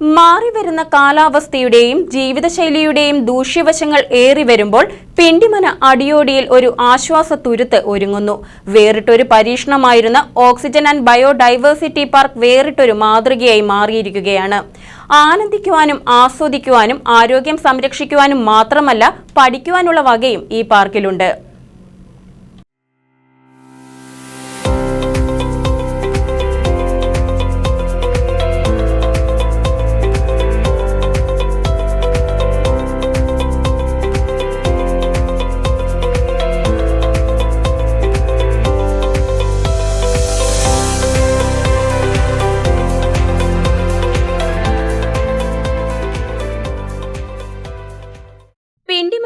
മാറിവരുന്ന കാലാവസ്ഥയുടെയും ജീവിതശൈലിയുടെയും ദൂഷ്യവശങ്ങൾ ഏറി വരുമ്പോൾ പിണ്ടിമന അടിയോടിയിൽ ഒരു ആശ്വാസ തുരുത്ത് ഒരുങ്ങുന്നു. വേറിട്ടൊരു പരീക്ഷണമായിരുന്ന ഓക്സിജൻ ആൻഡ് ബയോഡൈവേഴ്സിറ്റി പാർക്ക് വേറിട്ടൊരു മാതൃകയായി മാറിയിരിക്കുകയാണ്. ആനന്ദിക്കുവാനും ആസ്വദിക്കുവാനും ആരോഗ്യം സംരക്ഷിക്കുവാനും മാത്രമല്ല പഠിക്കുവാനുള്ള വകയും ഈ പാർക്കിലുണ്ട്.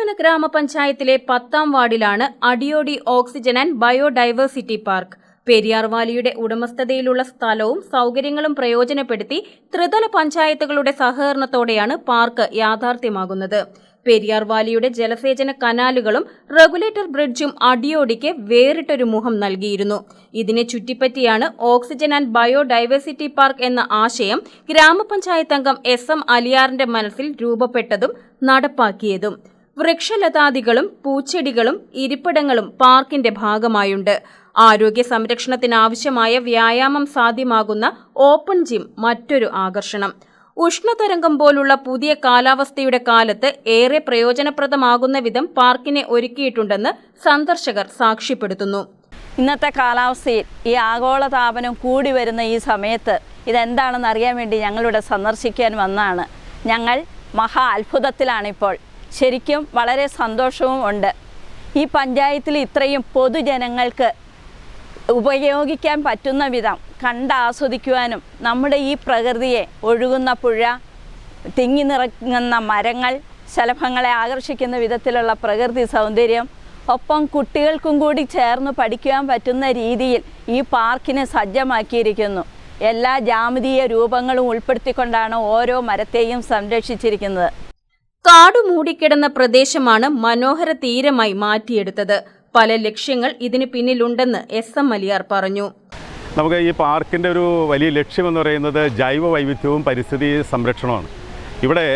പിണ്ടിമന ഗ്രാമപഞ്ചായത്തിലെ പത്താം വാർഡിലാണ് Adiyodi oxygen and biodiversity park. പെരിയാർവാലിയുടെ ഉടമസ്ഥതയിലുള്ള സ്ഥലവും സൗകര്യങ്ങളും പ്രയോജനപ്പെടുത്തി ത്രിതല പഞ്ചായത്തുകളുടെ സഹകരണത്തോടെയാണ് പാർക്ക് യാഥാർത്ഥ്യമാകുന്നത്. പെരിയാർവാലിയുടെ ജലസേചന കനാലുകളും റെഗുലേറ്റർ ബ്രിഡ്ജും അടിയോടിക്ക് വേറിട്ടൊരു മുഖം നൽകിയിരുന്നു. ഇതിനെ ചുറ്റിപ്പറ്റിയാണ് ഓക്സിജൻ ആൻഡ് ബയോഡൈവേഴ്സിറ്റി പാർക്ക് എന്ന ആശയം ഗ്രാമപഞ്ചായത്ത് അംഗം എസ് എം അലിയാറിന്റെ മനസ്സിൽ രൂപപ്പെട്ടതും നടപ്പാക്കിയതും. വൃക്ഷലതാദികളും പൂച്ചെടികളും ഇരിപ്പിടങ്ങളും പാർക്കിന്റെ ഭാഗമായുണ്ട്. ആരോഗ്യ സംരക്ഷണത്തിനാവശ്യമായ വ്യായാമം സാധ്യമാകുന്ന ഓപ്പൺ ജിം മറ്റൊരു ആകർഷണം. ഉഷ്ണതരംഗം പോലുള്ള പുതിയ കാലാവസ്ഥയുടെ കാലത്ത് ഏറെ പ്രയോജനപ്രദമാകുന്ന വിധം പാർക്കിനെ ഒരുക്കിയിട്ടുണ്ടെന്ന് സന്ദർശകർ സാക്ഷ്യപ്പെടുത്തുന്നു. ഇന്നത്തെ കാലാവസ്ഥയിൽ ഈ ആഗോള താപനം കൂടി വരുന്ന ഈ സമയത്ത് ഇതെന്താണെന്ന് അറിയാൻ വേണ്ടി ഞങ്ങളിവിടെ സന്ദർശിക്കാൻ വന്നാണ് ഞങ്ങൾ മഹാ അത്ഭുതത്തിലാണിപ്പോൾ. ശരിക്കും വളരെ സന്തോഷവും ഉണ്ട്. ഈ പഞ്ചായത്തിൽ ഇത്രയും പൊതുജനങ്ങൾക്ക് ഉപയോഗിക്കാൻ പറ്റുന്ന വിധം കണ്ടാസ്വദിക്കുവാനും നമ്മുടെ ഈ പ്രകൃതിയെ ഒഴുകുന്ന പുഴ തിങ്ങി നിറങ്ങുന്ന മരങ്ങൾ ശലഭങ്ങളെ ആകർഷിക്കുന്ന വിധത്തിലുള്ള പ്രകൃതി സൗന്ദര്യം ഒപ്പം കുട്ടികൾക്കും കൂടി ചേർന്ന് പഠിക്കുവാൻ പറ്റുന്ന രീതിയിൽ ഈ പാർക്കിനെ സജ്ജമാക്കിയിരിക്കുന്നു. എല്ലാ ജാമിതീയ രൂപങ്ങളും ഉൾപ്പെടുത്തിക്കൊണ്ടാണ് ഓരോ മരത്തെയും സംരക്ഷിച്ചിരിക്കുന്നത്. കാടു മൂടിക്കിടന്ന പ്രദേശമാണ് മനോഹര തീരമായി മാറ്റിയെടുത്തത്. പല ലക്ഷ്യങ്ങൾ ഇതിന് പിന്നിലുണ്ടെന്ന് എസ് എം അലിയാർ പറഞ്ഞു. നമുക്ക് ഈ പാർക്കിന്റെ ഒരു വലിയ ലക്ഷ്യമെന്ന് പറയുന്നത് ജൈവ വൈവിധ്യവും പരിസ്ഥിതി സംരക്ഷണമാണ് ഇവിടെ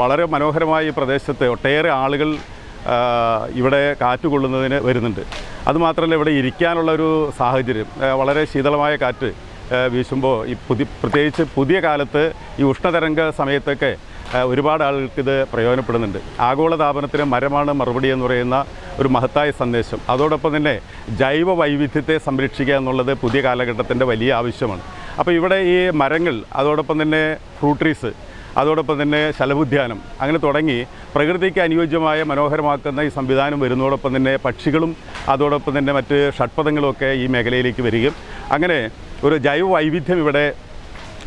വളരെ മനോഹരമായ ഈ പ്രദേശത്ത് ഒട്ടേറെ ആളുകൾ ഇവിടെ ഇവിടെ കാറ്റുകൊള്ളുന്നതിന് വരുന്നുണ്ട്. അതുമാത്രമല്ല ഇവിടെ ഇരിക്കാനുള്ള ഒരു സാഹചര്യം വളരെ ശീതളമായ കാറ്റ് വീശുമ്പോൾ ഈ പുതി പ്രത്യേകിച്ച് പുതിയ കാലത്ത് ഈ ഉഷ്ണതരംഗ സമയത്തൊക്കെ ഒരുപാട് ആളുകൾക്ക് ഇത് പ്രയോജനപ്പെടുന്നുണ്ട്. ആഗോളതാപനത്തിന് മരമാണ് മറുപടി എന്ന് പറയുന്ന ഒരു മഹത്തായ സന്ദേശം. അതോടൊപ്പം തന്നെ ജൈവ വൈവിധ്യത്തെ സംരക്ഷിക്കുക എന്നുള്ളത് പുതിയ കാലഘട്ടത്തിന്റെ വലിയ ആവശ്യമാണ്. അപ്പോൾ ഇവിടെ ഈ മരങ്ങൾ അതോടൊപ്പം തന്നെ ഫ്രൂട്ട് ട്രീസ് അതോടൊപ്പം തന്നെ ശലഭുദ്യാനം അങ്ങനെ തുടങ്ങി പ്രകൃതിക്ക് അനുയോജ്യമായ മനോഹരമാക്കുന്ന ഈ സംവിധാനം വരുന്നതോടൊപ്പം തന്നെ പക്ഷികളും അതോടൊപ്പം തന്നെ മറ്റ് ഷഡ്പഥങ്ങളും ഒക്കെ ഈ മേഖലയിലേക്ക് വരികയും. അങ്ങനെ ഒരു ജൈവ വൈവിധ്യം ഇവിടെ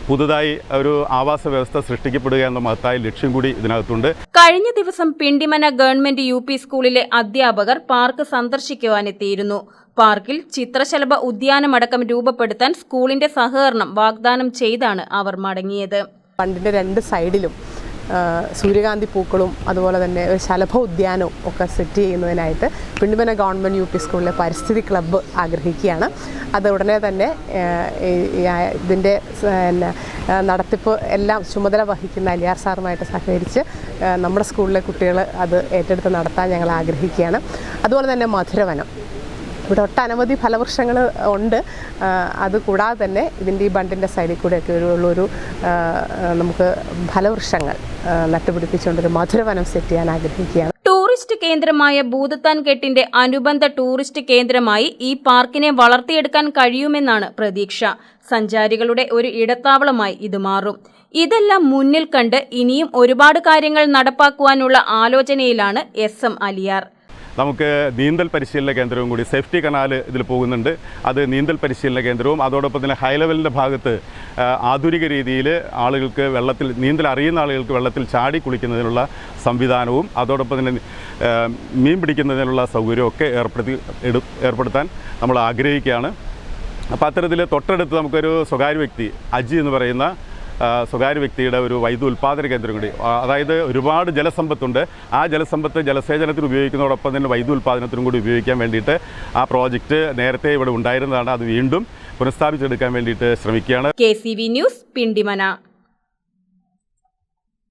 പുതുതായി ഒരു ആവാസ വ്യവസ്ഥ സൃഷ്ടിക്കപ്പെടുക എന്ന മഹത്തായ ലക്ഷ്യം കൂടി ഇതിനകത്തുണ്ട്. കഴിഞ്ഞ ദിവസം പിണ്ടിമന ഗവൺമെന്റ് യു പി സ്കൂളിലെ അധ്യാപകർ പാർക്ക് സന്ദർശിക്കുവാനെത്തിയിരുന്നു. പാർക്കിൽ ചിത്രശലഭ ഉദ്യാനമടക്കം രൂപപ്പെടുത്താൻ സ്കൂളിന്റെ സഹകരണം വാഗ്ദാനം ചെയ്താണ് അവർ മടങ്ങിയത്. പണ്ടിന്റെ രണ്ട് സൈഡിലും സൂര്യകാന്തി പൂക്കളും അതുപോലെ തന്നെ ഒരു ശലഭ ഉദ്യാനവും ഒക്കെ സെറ്റ് ചെയ്യുന്നതിനായിട്ട് പിണ്ടിമന ഗവൺമെന്റ് യു പി സ്കൂളിലെ പരിസ്ഥിതി ക്ലബ്ബ് ആഗ്രഹിക്കുകയാണ്. അത് ഉടനെ തന്നെ ഇതിന്റെ നടത്തിപ്പ് എല്ലാം ചുമതല വഹിക്കുന്ന അലിയാർ സാറുമായിട്ട് സഹകരിച്ച് നമ്മുടെ സ്കൂളിലെ കുട്ടികൾ അത് ഏറ്റെടുത്ത് നടത്താൻ ഞങ്ങൾ ആഗ്രഹിക്കുകയാണ്. അതുപോലെ തന്നെ മധുരവനം. ഇവിടെ ഒട്ടനവധി ഫലവൃക്ഷങ്ങൾ ഉണ്ട്. അതുകൂടാതെ അത് കൂടാതെ തന്നെ ഇതിന്റെ ഈ ബണ്ടിന്റെ സൈഡിൽ കൂടെയൊക്കെ ഉള്ളൊരു നമുക്ക് ഫലവൃക്ഷങ്ങൾ നട്ടുപിടിപ്പിച്ചുകൊണ്ടൊരു മധുരവനം സെറ്റ് ചെയ്യാൻ ആഗ്രഹിക്കുകയാണ്. ടൂറിസ്റ്റ് കേന്ദ്രമായ ഭൂതത്താൻ കെട്ടിന്റെ അനുബന്ധ ടൂറിസ്റ്റ് കേന്ദ്രമായി ഈ പാർക്കിനെ വളർത്തിയെടുക്കാൻ കഴിയുമെന്നാണ് പ്രതീക്ഷ. സഞ്ചാരികളുടെ ഒരു ഇടത്താവളമായി ഇത് മാറും. ഇതെല്ലാം മുന്നിൽ കണ്ട് ഇനിയും ഒരുപാട് കാര്യങ്ങൾ നടപ്പാക്കുവാനുള്ള ആലോചനയിലാണ് എസ് എം അലിയാർ. നമുക്ക് നീന്തൽ പരിശീലന കേന്ദ്രവും കൂടി സേഫ്റ്റി കനാൽ ഇതിൽ പോകുന്നുണ്ട്. അത് നീന്തൽ പരിശീലന കേന്ദ്രവും അതോടൊപ്പം തന്നെ ഹൈ ലെവലിന്റെ ഭാഗത്ത് ആധുനിക രീതിയിൽ ആളുകൾക്ക് വെള്ളത്തിൽ നീന്തൽ അറിയുന്ന ആളുകൾക്ക് വെള്ളത്തിൽ ചാടി കുളിക്കുന്നതിനുള്ള സംവിധാനവും അതോടൊപ്പം തന്നെ മീൻ പിടിക്കുന്നതിനുള്ള സൗകര്യവും ഒക്കെ ഏർപ്പെടുത്തി ഏർപ്പെടുത്താൻ നമ്മൾ ആഗ്രഹിക്കുകയാണ്. അപ്പോൾ അത്തരത്തിൽ തൊട്ടടുത്ത് നമുക്കൊരു സ്വകാര്യ വ്യക്തി അജി എന്ന് പറയുന്ന സ്വകാര്യ വ്യക്തിയുടെ ഒരു വൈദ്യുത ഉൽപ്പാദന കേന്ദ്രം കൂടി. അതായത് ഒരുപാട് ജലസമ്പത്തുണ്ട്. ആ ജലസമ്പത്ത് ജലസേചനത്തിന് ഉപയോഗിക്കുന്നതോടൊപ്പം തന്നെ വൈദ്യുത ഉൽപ്പാദനത്തിനും കൂടി ഉപയോഗിക്കാൻ വേണ്ടിയിട്ട് ആ പ്രോജക്റ്റ് നേരത്തെ ഇവിടെ ഉണ്ടായിരുന്നതാണ്. അത് വീണ്ടും പുനഃസ്ഥാപിച്ചെടുക്കാൻ വേണ്ടിയിട്ട് ശ്രമിക്കുകയാണ്. K news Pindimana.